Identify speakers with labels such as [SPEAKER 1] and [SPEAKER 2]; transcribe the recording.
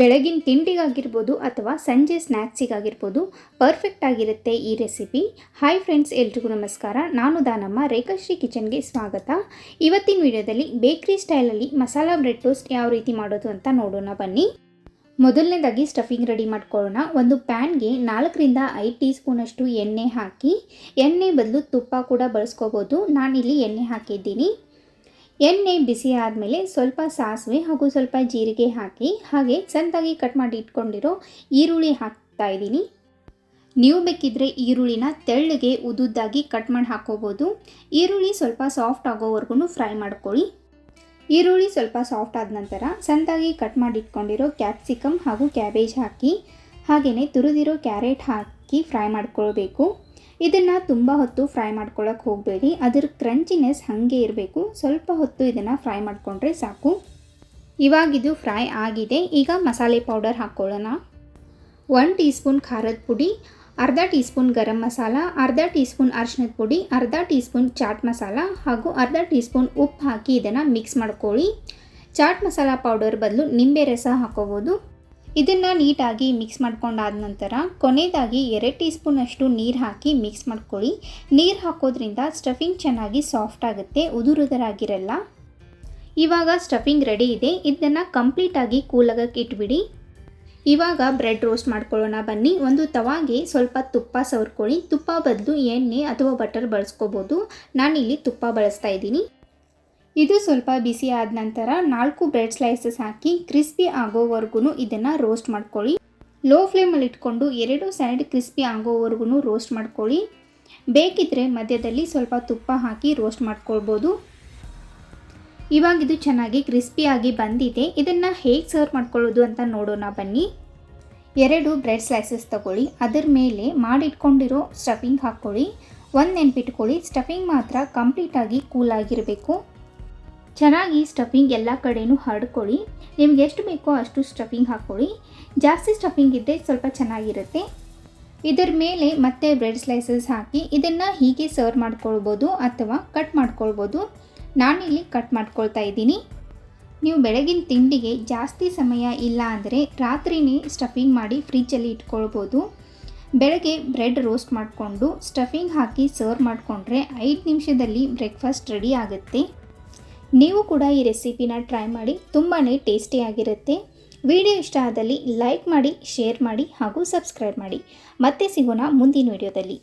[SPEAKER 1] ಬೆಳಗಿನ ತಿಂಡಿಗಾಗಿರ್ಬೋದು ಅಥವಾ ಸಂಜೆ ಸ್ನ್ಯಾಕ್ಸಿಗಾಗಿರ್ಬೋದು ಪರ್ಫೆಕ್ಟ್ ಆಗಿರುತ್ತೆ ಈ ರೆಸಿಪಿ ಹಾಯ್ ಫ್ರೆಂಡ್ಸ್ ಎಲ್ರಿಗೂ ನಮಸ್ಕಾರ. ನಾನು ದಾನಮ್ಮ, ರೇಖಾಶ್ರೀ ಕಿಚನ್ಗೆ ಸ್ವಾಗತ. ಇವತ್ತಿನ ವಿಡಿಯೋದಲ್ಲಿ ಬೇಕ್ರಿ ಸ್ಟೈಲಲ್ಲಿ ಮಸಾಲ ಬ್ರೆಡ್ ಟೋಸ್ಟ್ ಯಾವ ರೀತಿ ಮಾಡೋದು ಅಂತ ನೋಡೋಣ, ಬನ್ನಿ. ಮೊದಲನೇದಾಗಿ ಸ್ಟಫಿಂಗ್ ರೆಡಿ ಮಾಡ್ಕೊಳ್ಳೋಣ. ಒಂದು ಪ್ಯಾನ್ಗೆ ನಾಲ್ಕರಿಂದ ಐದು ಟೀ ಸ್ಪೂನಷ್ಟು ಎಣ್ಣೆ ಹಾಕಿ, ಎಣ್ಣೆ ಬದಲು ತುಪ್ಪ ಕೂಡ ಬಳಸ್ಕೋಬೋದು. ನಾನಿಲ್ಲಿ ಎಣ್ಣೆ ಹಾಕಿದ್ದೀನಿ. ಎಣ್ಣೆ ಬಿಸಿ ಆದಮೇಲೆ ಸ್ವಲ್ಪ ಸಾಸಿವೆ ಹಾಗೂ ಸ್ವಲ್ಪ ಜೀರಿಗೆ ಹಾಕಿ, ಹಾಗೆ ಸಣ್ಣದಾಗಿ ಕಟ್ ಮಾಡಿ ಇಟ್ಕೊಂಡಿರೋ ಈರುಳ್ಳಿ ಹಾಕ್ತಾ ಇದ್ದೀನಿ. ನೀವು ಬೇಕಿದ್ದರೆ ಈರುಳ್ಳಿನ ತೆಳ್ಳಗೆ ಉದುದ್ದಾಗಿ ಕಟ್ ಮಾಡಿ ಹಾಕೋಬೋದು ಈರುಳ್ಳಿ ಸ್ವಲ್ಪ ಸಾಫ್ಟ್ ಆಗೋವರೆಗೂ ಫ್ರೈ ಮಾಡ್ಕೊಳ್ಳಿ. ಈರುಳ್ಳಿ ಸ್ವಲ್ಪ ಸಾಫ್ಟ್ ಆದ ನಂತರ ಸಣ್ಣದಾಗಿ ಕಟ್ ಮಾಡಿ ಇಟ್ಕೊಂಡಿರೋ ಕ್ಯಾಪ್ಸಿಕಮ್ ಹಾಗೂ ಕ್ಯಾಬೇಜ್ ಹಾಕಿ ಹಾಗೆಯೇ ತುರಿದಿರೋ ಕ್ಯಾರೆಟ್ ಹಾಕಿ ಫ್ರೈ ಮಾಡ್ಕೊಳ್ಬೇಕು. ಇದನ್ನು ತುಂಬ ಹೊತ್ತು ಫ್ರೈ ಮಾಡ್ಕೊಳ್ಳೋಕೆ ಹೋಗಬೇಡಿ. ಅದರ ಕ್ರಂಚಿನೆಸ್ ಹಾಗೆ ಇರಬೇಕು. ಸ್ವಲ್ಪ ಹೊತ್ತು ಇದನ್ನು ಫ್ರೈ ಮಾಡಿಕೊಂಡ್ರೆ ಸಾಕು. ಇವಾಗಿದು ಫ್ರೈ ಆಗಿದೆ. ಈಗ ಮಸಾಲೆ ಪೌಡರ್ ಹಾಕ್ಕೊಳ್ಳೋಣ ಒನ್ ಟೀ ಸ್ಪೂನ್ ಖಾರದ ಪುಡಿ, ಅರ್ಧ ಟೀ ಸ್ಪೂನ್ ಗರಂ ಮಸಾಲ, ಅರ್ಧ ಟೀ ಸ್ಪೂನ್ ಅರಿಶಿನದ ಪುಡಿ, ಅರ್ಧ ಟೀ ಸ್ಪೂನ್ ಚಾಟ್ ಮಸಾಲ ಹಾಗೂ ಅರ್ಧ ಟೀ ಸ್ಪೂನ್ ಉಪ್ಪು ಹಾಕಿ ಇದನ್ನು ಮಿಕ್ಸ್ ಮಾಡ್ಕೊಳ್ಳಿ. ಚಾಟ್ ಮಸಾಲ ಪೌಡರ್ ಬದಲು ನಿಂಬೆ ರಸ ಹಾಕೋಬೋದು. ಇದನ್ನು ನೀಟಾಗಿ ಮಿಕ್ಸ್ ಮಾಡ್ಕೊಂಡಾದ ನಂತರ ಕೊನೆಯದಾಗಿ ಎರಡು ಟೀ ಸ್ಪೂನಷ್ಟು ನೀರು ಹಾಕಿ ಮಿಕ್ಸ್ ಮಾಡ್ಕೊಳ್ಳಿ. ನೀರು ಹಾಕೋದ್ರಿಂದ ಸ್ಟಫಿಂಗ್ ಚೆನ್ನಾಗಿ ಸಾಫ್ಟ್ ಆಗುತ್ತೆ, ಉದುರುದರಾಗಿರಲ್ಲ. ಇವಾಗ ಸ್ಟಫಿಂಗ್ ರೆಡಿ ಇದೆ, ಇದನ್ನು ಕಂಪ್ಲೀಟಾಗಿ ಕೂಲಾಗಕ್ಕೆ ಇಟ್ಬಿಡಿ. ಇವಾಗ ಬ್ರೆಡ್ ರೋಸ್ಟ್ ಮಾಡ್ಕೊಳ್ಳೋಣ, ಬನ್ನಿ. ಒಂದು ತವಾಗೆ ಸ್ವಲ್ಪ ತುಪ್ಪ ಸವರ್ಕೊಳ್ಳಿ. ತುಪ್ಪ ಬದಲು ಎಣ್ಣೆ ಅಥವಾ ಬಟರ್ ಬಳಸ್ಕೋಬೋದು. ನಾನಿಲ್ಲಿ ತುಪ್ಪ ಬಳಸ್ತಾ ಇದ್ದೀನಿ. ಇದು ಸ್ವಲ್ಪ ಬಿಸಿ ಆದ ನಂತರ ನಾಲ್ಕು ಬ್ರೆಡ್ ಸ್ಲೈಸಸ್ ಹಾಕಿ ಕ್ರಿಸ್ಪಿ ಆಗೋವರೆಗೂ ಇದನ್ನು ರೋಸ್ಟ್ ಮಾಡ್ಕೊಳ್ಳಿ. ಲೋ ಫ್ಲೇಮಲ್ಲಿ ಇಟ್ಕೊಂಡು ಎರಡು ಸೈಡ್ ಕ್ರಿಸ್ಪಿ ಆಗೋವರೆಗೂ ರೋಸ್ಟ್ ಮಾಡ್ಕೊಳ್ಳಿ. ಬೇಕಿದ್ದರೆ ಮಧ್ಯದಲ್ಲಿ ಸ್ವಲ್ಪ ತುಪ್ಪ ಹಾಕಿ ರೋಸ್ಟ್ ಮಾಡ್ಕೊಳ್ಬೋದು. ಇವಾಗ ಇದು ಚೆನ್ನಾಗಿ ಕ್ರಿಸ್ಪಿಯಾಗಿ ಬಂದಿದೆ. ಇದನ್ನು ಹೇಗೆ ಸರ್ವ್ ಮಾಡ್ಕೊಳ್ಳೋದು ಅಂತ ನೋಡೋಣ ಬನ್ನಿ. ಎರಡು ಬ್ರೆಡ್ ಸ್ಲೈಸಸ್ ತಗೊಳ್ಳಿ. ಅದರ ಮೇಲೆ ಮಾಡಿಟ್ಕೊಂಡಿರೋ ಸ್ಟಫಿಂಗ್ ಹಾಕ್ಕೊಳ್ಳಿ. ಒಂದು ನೆನ್ಪಿಟ್ಕೊಳ್ಳಿ. ಸ್ಟಫಿಂಗ್ ಮಾತ್ರ ಕಂಪ್ಲೀಟಾಗಿ ಕೂಲಾಗಿರಬೇಕು ಚೆನ್ನಾಗಿ ಸ್ಟಫಿಂಗ್ ಎಲ್ಲ ಕಡೆಯೂ ಹರಡ್ಕೊಳ್ಳಿ ನಿಮ್ಗೆ ಎಷ್ಟು ಬೇಕೋ ಅಷ್ಟು ಸ್ಟಫಿಂಗ್ ಹಾಕ್ಕೊಳ್ಳಿ ಜಾಸ್ತಿ ಸ್ಟಫಿಂಗ್ ಇದ್ದರೆ ಸ್ವಲ್ಪ ಚೆನ್ನಾಗಿರುತ್ತೆ. ಇದರ ಮೇಲೆ ಮತ್ತೆ ಬ್ರೆಡ್ ಸ್ಲೈಸಸ್ ಹಾಕಿ ಇದನ್ನು ಹೀಗೆ ಸರ್ವ್ ಮಾಡ್ಕೊಳ್ಬೋದು ಅಥವಾ ಕಟ್ ಮಾಡ್ಕೊಳ್ಬೋದು. ನಾನಿಲ್ಲಿ ಕಟ್ ಮಾಡ್ಕೊಳ್ತಾ ಇದ್ದೀನಿ. ನೀವು ಬೆಳಗಿನ ತಿಂಡಿಗೆ ಜಾಸ್ತಿ ಸಮಯ ಇಲ್ಲ ಅಂದರೆ ರಾತ್ರಿನೇ ಸ್ಟಫಿಂಗ್ ಮಾಡಿ ಫ್ರಿಜ್ಜಲ್ಲಿ ಇಟ್ಕೊಳ್ಬೋದು. ಬೆಳಗ್ಗೆ ಬ್ರೆಡ್ ರೋಸ್ಟ್ ಮಾಡಿಕೊಂಡು ಸ್ಟಫಿಂಗ್ ಹಾಕಿ ಸರ್ವ್ ಮಾಡಿಕೊಂಡ್ರೆ ಐದು ನಿಮಿಷದಲ್ಲಿ ಬ್ರೇಕ್ಫಾಸ್ಟ್ ರೆಡಿ ಆಗುತ್ತೆ. ನೀವು ಕೂಡ ಈ ರೆಸಿಪಿನ ಟ್ರೈ ಮಾಡಿ ತುಂಬಾ ಟೇಸ್ಟಿಯಾಗಿರುತ್ತೆ ವಿಡಿಯೋ ಇಷ್ಟ ಆದಲ್ಲಿ ಲೈಕ್ ಮಾಡಿ, ಶೇರ್ ಮಾಡಿ ಹಾಗೂ ಸಬ್ಸ್ಕ್ರೈಬ್ ಮಾಡಿ. ಮತ್ತೆ ಸಿಗೋಣ ಮುಂದಿನ ವಿಡಿಯೋದಲ್ಲಿ.